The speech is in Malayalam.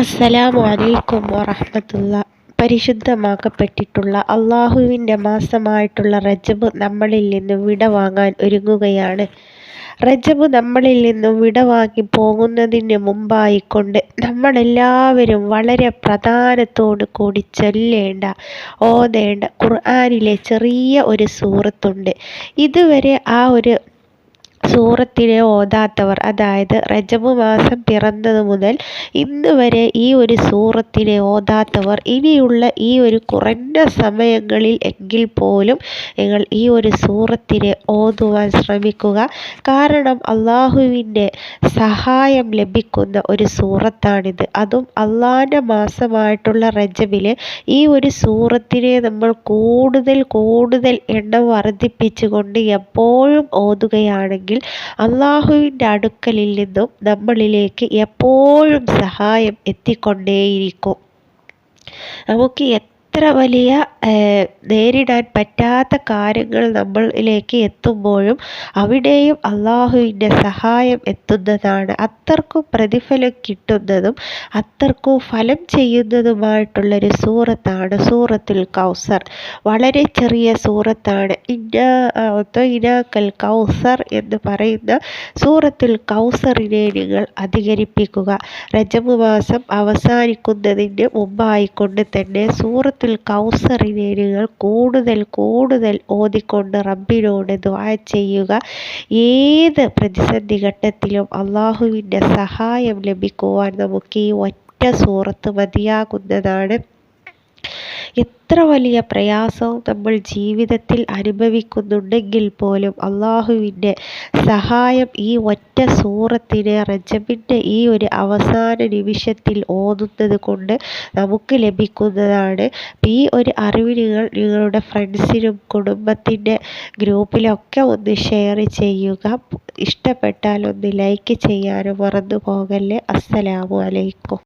അസ്സലാമു അലൈക്കും വറഹ്മത്തുള്ള പരിശുദ്ധമാക്കപ്പെട്ടിട്ടുള്ള അള്ളാഹുവിന്റെ മാസമായിട്ടുള്ള റജബ് നമ്മളിൽ നിന്നും വിടവാങ്ങാൻ ഒരുങ്ങുകയാണ്. റജബ് നമ്മളിൽ നിന്നും വിടവാങ്ങി പോകുന്നതിന് മുമ്പായിക്കൊണ്ട് നമ്മളെല്ലാവരും വളരെ പ്രധാനത്തോടു കൂടി ചൊല്ലേണ്ട ഓതേണ്ട ഖുർആാനിലെ ചെറിയ ഒരു സൂറത്തുണ്ട്. ഇതുവരെ ആ ഒരു സൂറത്തിനെ ഓതാത്തവർ അതായത് റജബ് മാസം പിറന്നതു മുതൽ ഇന്ന് വരെ ഈ ഒരു സൂറത്തിനെ ഓതാത്തവർ ഇനിയുള്ള ഈ ഒരു കുറഞ്ഞ സമയങ്ങളിൽ എങ്കിൽ പോലും നിങ്ങൾ ഈ ഒരു സൂറത്തിനെ ഓതുവാൻ ശ്രമിക്കുക. കാരണം അള്ളാഹുവിന്റെ സഹായം ലഭിക്കുന്ന ഒരു സൂറത്താണിത്. അതും അള്ളാഹിന്റെ മാസമായിട്ടുള്ള റജബിൽ ഈ ഒരു സൂറത്തിനെ നമ്മൾ കൂടുതൽ കൂടുതൽ എണ്ണം വർദ്ധിപ്പിച്ചുകൊണ്ട് എപ്പോഴും ഓതുകയാണെങ്കിൽ അള്ളാഹുവിന്റെ അടുക്കലിൽ നിന്നും നമ്മളിലേക്ക് എപ്പോഴും സഹായം എത്തിക്കൊണ്ടേയിരിക്കും. നമുക്ക് എത്ര വലിയ നേരിടാൻ പറ്റാത്ത കാര്യങ്ങൾ നമ്മളിലേക്ക് എത്തുമ്പോഴും അവിടെയും അള്ളാഹുവിന്റെ സഹായം എത്തുന്നതാണ്. അത്രക്കും പ്രതിഫലം കിട്ടുന്നതും അത്രക്കും ഫലം ചെയ്യുന്നതുമായിട്ടുള്ളൊരു സൂറത്താണ് സൂറത്തുൽ കൗസർ. വളരെ ചെറിയ സൂറത്താണ്. ഇന്ന ഇനാക്കൽ കൗസർ എന്ന് പറയുന്ന സൂറത്തുൽ കൗസറിനെ നിങ്ങൾ അധികരിപ്പിക്കുക. രജമു മാസം അവസാനിക്കുന്നതിന് മുമ്പായിക്കൊണ്ട് തന്നെ സൂറത്തുൽ കൗസറി വേരുകൾ കൂടുതൽ കൂടുതൽ ഓതിക്കൊണ്ട് റബ്ബിനോട് ദ്വാ ചെയ്യുക. ഏത് പ്രതിസന്ധി ഘട്ടത്തിലും അള്ളാഹുവിന്റെ സഹായം ലഭിക്കുവാൻ നമുക്ക് ഈ ഒറ്റ സൂറത്ത് മതിയാകുന്നതാണ്. എത്ര വലിയ പ്രയാസവും നമ്മൾ ജീവിതത്തിൽ അനുഭവിക്കുന്നുണ്ടെങ്കിൽ പോലും അള്ളാഹുവിന്റെ സഹായം ഈ ഒറ്റ സൂറത്തിന് റജബിന്റെ ഈ ഒരു അവസാന നിമിഷത്തിൽ ഓതുന്നത് കൊണ്ട് നമുക്ക് ലഭിക്കുന്നതാണ്. ഈ ഒരു അറിവ് നിങ്ങൾ നിങ്ങളുടെ ഫ്രണ്ട്സിനും കുടുംബത്തിന്റെ ഗ്രൂപ്പിലൊക്കെ ഒന്ന് ഷെയർ ചെയ്യുക. ഇഷ്ടപ്പെട്ടാൽ ഒന്ന് ലൈക്ക് ചെയ്യാനും മറന്നു പോകല്ലേ. അസ്സലാമു അലൈക്കും.